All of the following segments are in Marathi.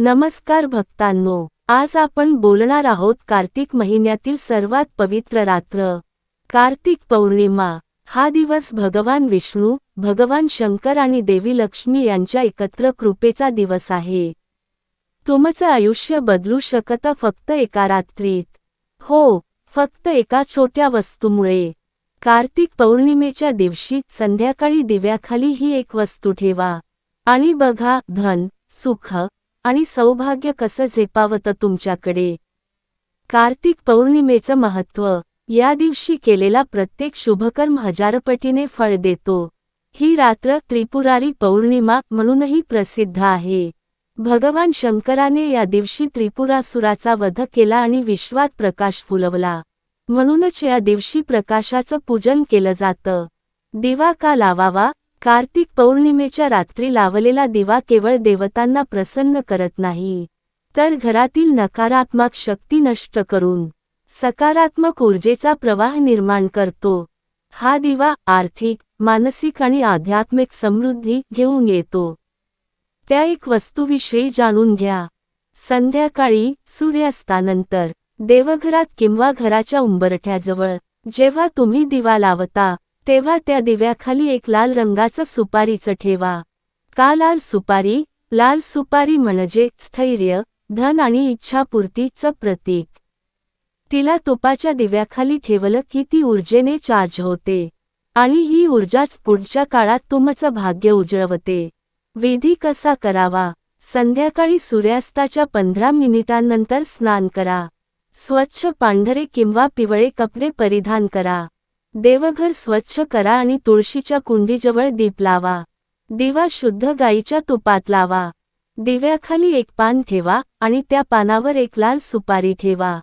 नमस्कार भक्तांनो आज आपण बोलणार आहोत कार्तिक महिन्यातील सर्वात पवित्र रात्र. कार्तिक पौर्णिमा हा दिवस भगवान विष्णू भगवान शंकर आणि देवी लक्ष्मी यांच्या एकत्र कृपेचा दिवस आहे. तुमचं आयुष्य बदलू शकतं फक्त एका रात्रीत. हो फक्त एका छोट्या वस्तूमुळे. कार्तिक पौर्णिमेच्या दिवशी संध्याकाळी दिव्याखाली ही एक वस्तू ठेवा. आणि बघा धन सुख आणि सौभाग्य कसं झेपावतं तुमच्याकडे? कार्तिक पौर्णिमेचं महत्त्व या दिवशी केलेला प्रत्येक शुभकर्म हजारपटीने फळ देतो. ही रात्र त्रिपुरारी पौर्णिमा म्हणूनही प्रसिद्ध आहे. भगवान शंकराने या दिवशी त्रिपुरासुराचा वध केला आणि विश्वात प्रकाश फुलवला. म्हणूनच या दिवशी प्रकाशाचं पूजन केलं जातं. दिवा का लावावा? कार्तिक पौर्णिमेच्या रात्री लावलेला दिवा केवळ देवतांना प्रसन्न करत नाही तर घरातील नकारात्मक शक्ती नष्ट करून सकारात्मक ऊर्जेचा प्रवाह निर्माण करतो. हा दिवा आर्थिक मानसिक आणि आध्यात्मिक समृद्धी घेऊन येतो. त्या एक वस्तूविषयी जाणून घ्या. संध्याकाळी सूर्यास्तानंतर देवघरात किंवा घराच्या उंबरठ्याजवळ जेव्हा तुम्ही दिवा लावता तेव्हा त्या दिव्याखाली एक लाल रंगाचं सुपारीचं ठेवा. का लाल सुपारी? लाल सुपारी म्हणजे स्थैर्य धन आणि इच्छापूर्तीचं प्रतीक. तिला तुपाच्या दिव्याखाली ठेवलं की ती ऊर्जेने चार्ज होते. आणि ही ऊर्जाच पुढच्या काळात तुमचं भाग्य उजळवते. विधी कसा करावा? संध्याकाळी सूर्यास्ताच्या पंधरा मिनिटांनंतर स्नान करा. स्वच्छ पांढरे किंवा पिवळे कपडे परिधान करा. देवघर स्वच्छ करा आणि तुळशीच्या कुंडीजवळ दीप लावा. दिवा शुद्ध गाईच्या तुपात लावा. दिव्याखाली एक पान ठेवा आणि त्या पानावर एक लाल सुपारी ठेवा.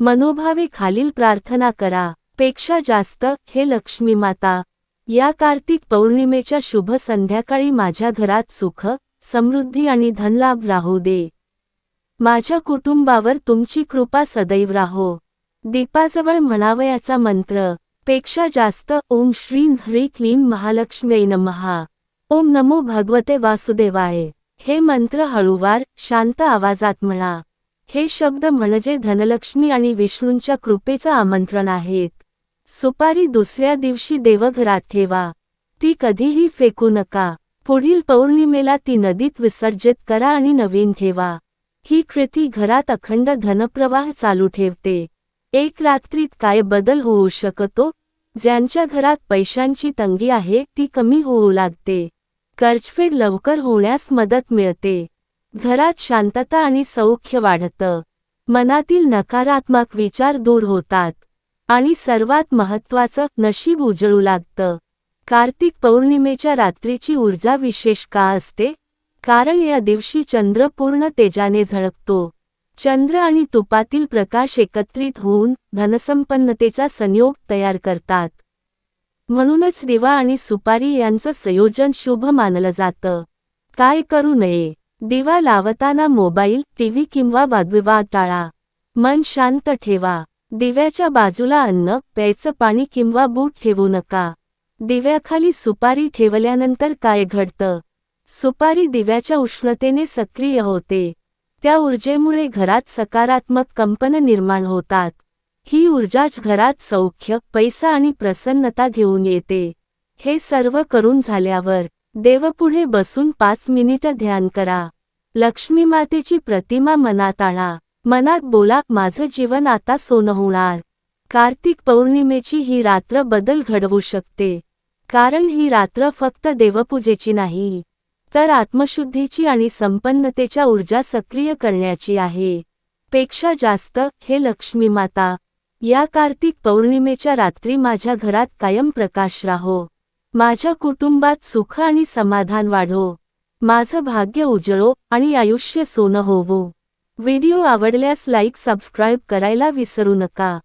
मनोभावे खालील प्रार्थना करा. पेक्षा जास्त हे लक्ष्मी माता. या कार्तिक पौर्णिमेच्या शुभ संध्याकाळी माझ्या घरात सुख समृद्धी आणि धनलाभ राहू दे. माझ्या कुटुंबावर तुमची कृपा सदैव राहो. दीपाजवळ म्हणावयाचा मंत्र. पेक्षा जास्त. ओम श्री ह्री क्लीम महालक्ष्मी नमहा ओम नमो भगवते वासुदेवाय. हे मंत्र हळूवार शांत आवाजात म्हणा. हे शब्द म्हणजे धनलक्ष्मी आणि विष्णूंच्या कृपेचं आमंत्रण आहेत. सुपारी दुसऱ्या दिवशी देवघरात ठेवा. ती कधीही फेकू नका. पुढील पौर्णिमेला ती नदीत विसर्जित करा आणि नवीन ठेवा. ही कृती घरात अखंड धनप्रवाह चालू ठेवते. एक रात्रीत काय बदल होऊ शकतो? ज्यांच्या घरात पैशांची तंगी आहे ती कमी होऊ लागते. कर्जफेड लवकर होण्यास मदत मिळते. घरात शांतता आणि सौख्य वाढतं. मनातील नकारात्मक विचार दूर होतात. आणि सर्वात महत्त्वाचं नशीब उजळू लागतं. कार्तिक पौर्णिमेच्या रात्रीची ऊर्जा विशेष का असते? कारण या दिवशी चंद्र पूर्ण तेजाने झळकतो. चंद्र आणि तुपातील प्रकाश एकत्रित होऊन धनसंपन्नतेचा संयोग तयार करतात. म्हणूनच दिवा आणि सुपारी यांचं संयोजन शुभ मानलं जातं. काय करू नये. दिवा लावताना मोबाईल टीव्ही किंवा वादविवाद टाळा मन शांत ठेवा. दिव्याच्या बाजूला अन्न प्यायचं पाणी किंवा बूट ठेवू नका. दिव्याखाली सुपारी ठेवल्यानंतर काय घडतं? सुपारी दिव्याच्या उष्णतेने सक्रिय होते. त्या ऊर्जेमुळे घरात सकारात्मक कंपन निर्माण होतात. ही ऊर्जाच घरात सौख्य पैसा आणि प्रसन्नता घेऊन येते. हे सर्व करून झाल्यावर देवपुढे बसून पाच मिनिटं ध्यान करा. लक्ष्मीमातेची प्रतिमा मनात आणा. मनात बोला माझं जीवन आता सोनं होणार. कार्तिक पौर्णिमेची ही रात्र बदल घडवू शकते. कारण ही रात्र फक्त देवपूजेची नाही. तर आत्मशुद्धीची आणि संपन्नतेच्या ऊर्जा सक्रिय करण्याची आहे. पेक्षा जास्त हे लक्ष्मी माता. या कार्तिक पौर्णिमेच्या रात्री माझ्या घरात कायम प्रकाश राहो. माझ्या कुटुंबात सुख आणि समाधान वाढो. माझं भाग्य उजळो आणि आयुष्य सोनं होवो. व्हिडिओ आवडल्यास लाईक सबस्क्राईब करायला विसरू नका.